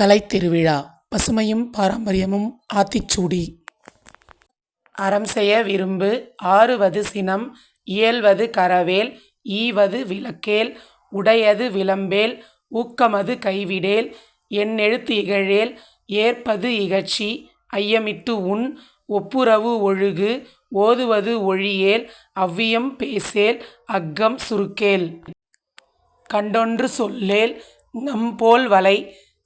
கலைத்திருவிழா. பசுமையும் பாரம்பரியமும் ஆத்திச்சூடி. அறம் செய்ய விரும்பு ஆறுவது சினம் இயல்வது கரவேல் ஈவது விளக்கேல் உடையது விளம்பேல் ஊக்கமது கைவிடேல் எண்ணெழுத்து இகழேல் ஏற்பது இகழ்ச்சி ஐயமிட்டு உன் ஒப்புரவு ஒழுகு ஓதுவது ஒழியேல் அவ்வியம் பேசேல் அக்கம் சுருக்கேல். கண்டொன்று சொல்லேல் ஞம்போல்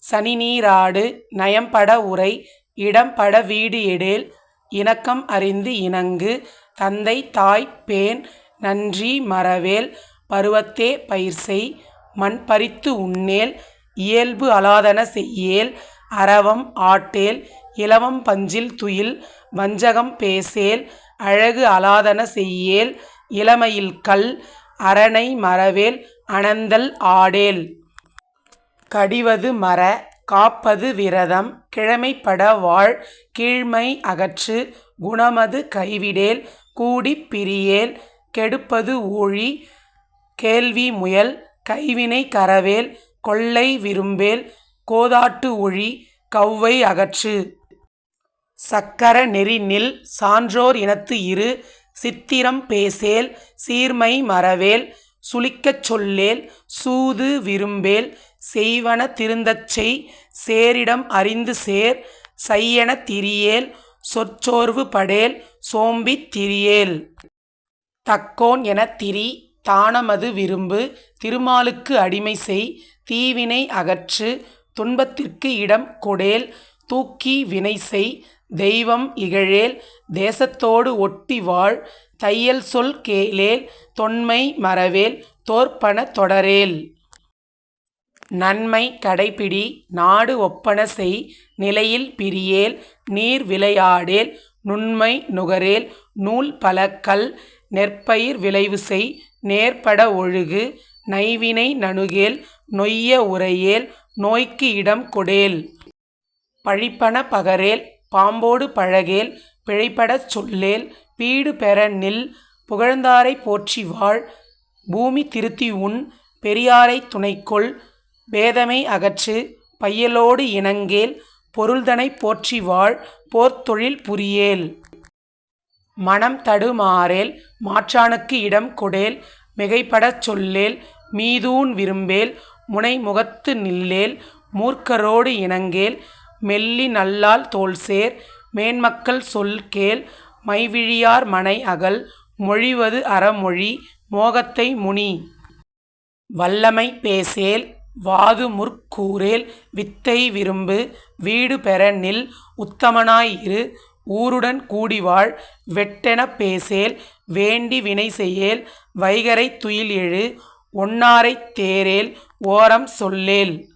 சனி சனிநீராடு நயம்பட உரை இடம்பட வீடு எடேல் இணக்கம் அறிந்து இணங்கு தந்தை தாய் பேன் நன்றி மறவேல் பருவத்தே பயிர்செய் மண்பறித்து உண்ணேல் இயல்பு அலாதன செய்யேல் அரவம் ஆட்டேல் இலவம் பஞ்சில் துயில் வஞ்சகம் பேசேல் அழகு அலாதன செய்யேல் இளமையில் கல் அரணை மறவேல் அனந்தல் ஆடேல். கடிவது மற காப்பது விரதம் கிழமைப்பட வாழ் கீழ்மை அகற்று குணமது கைவிடேல் கூடிப் பிரியேல் கெடுப்பது ஊழி கேள்வி முயல் கைவினை கரவேல் கொள்ளை விரும்பேல் கோதாட்டு ஒழி கௌவை அகற்று. சக்கர நெறி நில் சான்றோர் இனத்து இரு சித்திரம் பேசேல் சீர்மை மறவேல் சுளிக்கச் சொல்லேல் சூது விரும்பேல் செய்வன திருந்தச் செய் சேரிடம் அறிந்து சேர் செய்யன திரியேல் சொற்சோர்வு படேல் சோம்பித் திரியேல். தக்கோன் என திரி தானமது விரும்பு திருமாலுக்கு அடிமை செய் தீவினை அகற்று துன்பத்திற்கு இடம் கொடேல் தூக்கி வினைசெய் தெய்வம் இகழேல் தேசத்தோடு ஒட்டி வாழ் தையல் சொல் கேளேல் தொன்மை மறவேல் தோற்பன தொடரேல். நன்மை கடைப்பிடி நாடு ஒப்பன செய் நிலையில் பிரியேல் நீர் விளையாடேல் நுண்மை நுகரேல் நூல் பல கல் நெற்பயிர் விளைவு செய் நேர்பட ஒழுகு நைவினை நணுகேல் நொய்ய உரையேல் நோய்க்கு இடம் கொடேல். பழிப்பன பகரேல் பாம்போடு பழகேல் பிழைப்படச் சொல்லேல் பீடு பெற நில் புகழ்ந்தாரைப் போற்றி வாழ் பூமி திருத்தி உன் பெரியாரை துணைக்கொள் பேதமை அகற்று பையலோடு இணங்கேல் பொருள்தனைப் போற்றி வாழ் போர்த்தொழில் புரியேல். மனம் தடுமாறேல் மாற்றானுக்கு இடம் கொடேல் மிகைப்படச் சொல்லேல் மீதூன் விரும்பேல் முனை முகத்து நில்லேல் மூர்க்கரோடு இணங்கேல் மெல்லி நல்லால் தோல்சேர் மேன்மக்கள் சொல் கேள் மைவிழியார் மனை அகல் மொழிவது அறமொழி மோகத்தை முனி. வல்லமை பேசேல் வாது முற்கூறேல் வித்தை விரும்பு வீடு பெற நில் உத்தமனாய் இரு ஊருடன் கூடிவாழ் வெட்டெனப் பேசேல் வேண்டி வினை செய்யேல் வைகறைத் துயில் எழு ஒன்னாரைத் தேரேல் ஓரம் சொல்லேல்.